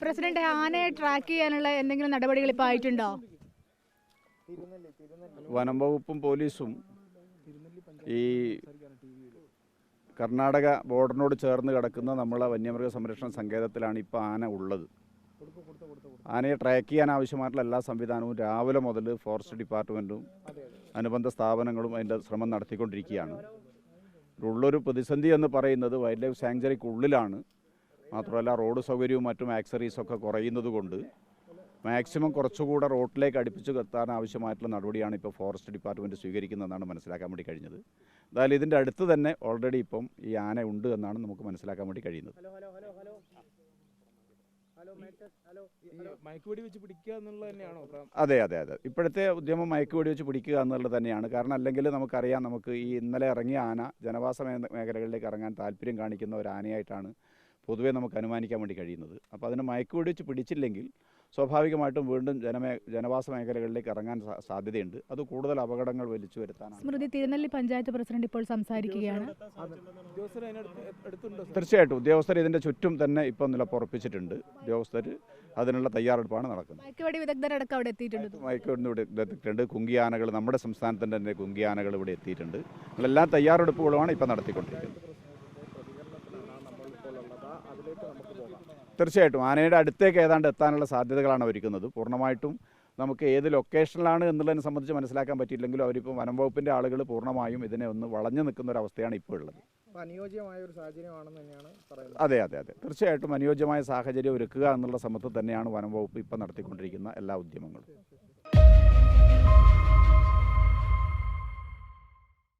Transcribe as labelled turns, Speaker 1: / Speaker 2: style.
Speaker 1: President ആനയെ track ചെയ്യാനുള്ള എന്തെങ്കിലും നടപടികൾ ഇപ്പൊ ആയിട്ടുണ്ടോ?
Speaker 2: വനം വകുപ്പും പോലീസും ഈ കർണാടക ബോർഡറിനോട് ചേർന്ന് കിടക്കുന്ന നമ്മളെ വന്യമൃഗ സംരക്ഷണ സങ്കേതത്തിലാണ് ഇപ്പോൾ ആന ഉള്ളത്. ആനയെ ട്രാക്ക് ചെയ്യാൻ ആവശ്യമായിട്ടുള്ള എല്ലാ സംവിധാനവും രാവിലെ മുതൽ ഫോറസ്റ്റ് ഡിപ്പാർട്ട്മെന്റും അനുബന്ധ സ്ഥാപനങ്ങളും അതിന്റെ ശ്രമം നടത്തിക്കൊണ്ടിരിക്കുകയാണ്. ഉള്ളൊരു പ്രതിസന്ധി എന്ന് പറയുന്നത് വൈൽഡ് ലൈഫ് സാങ്ച്വറിക്കുള്ളിലാണ് മാത്രമല്ല റോഡ് സൗകര്യവും മറ്റും ആക്സറീസൊക്കെ ഒക്കെ കുറയുന്നത് കൊണ്ട് മാക്സിമം കുറച്ചുകൂടെ റോഡിലേക്ക് അടുപ്പിച്ച് കത്താൻ ആവശ്യമായിട്ടുള്ള നടപടിയാണ് ഇപ്പോൾ ഫോറസ്റ്റ് ഡിപ്പാർട്ട്മെന്റ് സ്വീകരിക്കുന്നതെന്നാണ് മനസ്സിലാക്കാൻ വേണ്ടി കഴിഞ്ഞത്. എന്തായാലും ഇതിന്റെ അടുത്ത് തന്നെ ഓൾറെഡി ഇപ്പം ഈ ആന ഉണ്ട് എന്നാണ് നമുക്ക് മനസ്സിലാക്കാൻ വേണ്ടി കഴിയുന്നത്. അതെ അതെ അതെ. ഇപ്പോഴത്തെ ഉദ്യമം മയക്കുവെടി വെച്ച് പിടിക്കുക എന്നുള്ളത് തന്നെയാണ്. കാരണം അല്ലെങ്കിൽ നമുക്കറിയാം നമുക്ക് ഈ ഇന്നലെ ഇറങ്ങിയ ആന ജനവാസ മേഖലകളിലേക്ക് ഇറങ്ങാൻ താല്പര്യം കാണിക്കുന്ന ഒരു ആനയായിട്ടാണ് പൊതുവേ നമുക്ക് അനുമാനിക്കാൻ വേണ്ടി കഴിയുന്നത്. അപ്പോൾ അതിനെ മയക്കുപിടിച്ച് പിടിച്ചില്ലെങ്കിൽ സ്വാഭാവികമായിട്ടും വീണ്ടും ജനമേ ജനവാസ മേഖലകളിലേക്ക് ഇറങ്ങാൻ സാധ്യതയുണ്ട്. അത് കൂടുതൽ അപകടങ്ങൾ വലിച്ചു വരുത്താനാണ്.
Speaker 1: സ്മൃതി തിരുനെല്ലി പഞ്ചായത്ത് പ്രസിഡന്റ് ഇപ്പോൾ സംസാരിക്കുകയാണ്?
Speaker 2: തീർച്ചയായിട്ടും ഉദ്യോഗസ്ഥർ ഇതിന്റെ ചുറ്റും തന്നെ ഇപ്പം നിലപ്പുറപ്പിച്ചിട്ടുണ്ട്. ഉദ്യോഗസ്ഥർ അതിനുള്ള തയ്യാറെടുപ്പാണ് നടക്കുന്നത്.
Speaker 1: മയക്കുവെടി വിദഗ്ധരടക്കം അവിടെ എത്തിയിട്ടുണ്ട്.
Speaker 2: ഇവിടെ എത്തിയിട്ടുണ്ട്. കുങ്കിയാനകൾ നമ്മുടെ സംസ്ഥാനത്തിന്റെ തന്നെ കുങ്കിയാനകൾ ഇവിടെ എത്തിയിട്ടുണ്ട്. എല്ലാ തയ്യാറെടുപ്പുകളുമാണ് ഇപ്പം നടത്തിക്കൊണ്ടിരിക്കുന്നത്. തീർച്ചയായിട്ടും. ആനയുടെ അടുത്തേക്ക് ഏതാണ്ട് എത്താനുള്ള സാധ്യതകളാണ് ഒരുക്കുന്നത്. പൂർണമായിട്ടും നമുക്ക് ഏത് ലൊക്കേഷനിലാണ് എന്നുള്ളതിനെ സംബന്ധിച്ച് മനസ്സിലാക്കാൻ പറ്റിയില്ലെങ്കിലും അവരിപ്പോൾ വനം വകുപ്പിന്റെ ആളുകൾ പൂർണമായും ഇതിനെ ഒന്ന് വളഞ്ഞു നിൽക്കുന്ന ഒരു അവസ്ഥയാണ് ഇപ്പോൾ ഉള്ളത്.
Speaker 3: അനുയോജ്യമായ ഒരു സാഹചര്യമാണെന്ന് തന്നെയാണ് പറയുന്നത്.
Speaker 2: അതെ അതെ അതെ. തീർച്ചയായിട്ടും അനുയോജ്യമായ സാഹചര്യം ഒരുക്കുക എന്നുള്ള ശ്രമത്തിൽ തന്നെയാണ് വനം വകുപ്പ് ഇപ്പം നടത്തിക്കൊണ്ടിരിക്കുന്ന എല്ലാ ഉദ്യമങ്ങളും.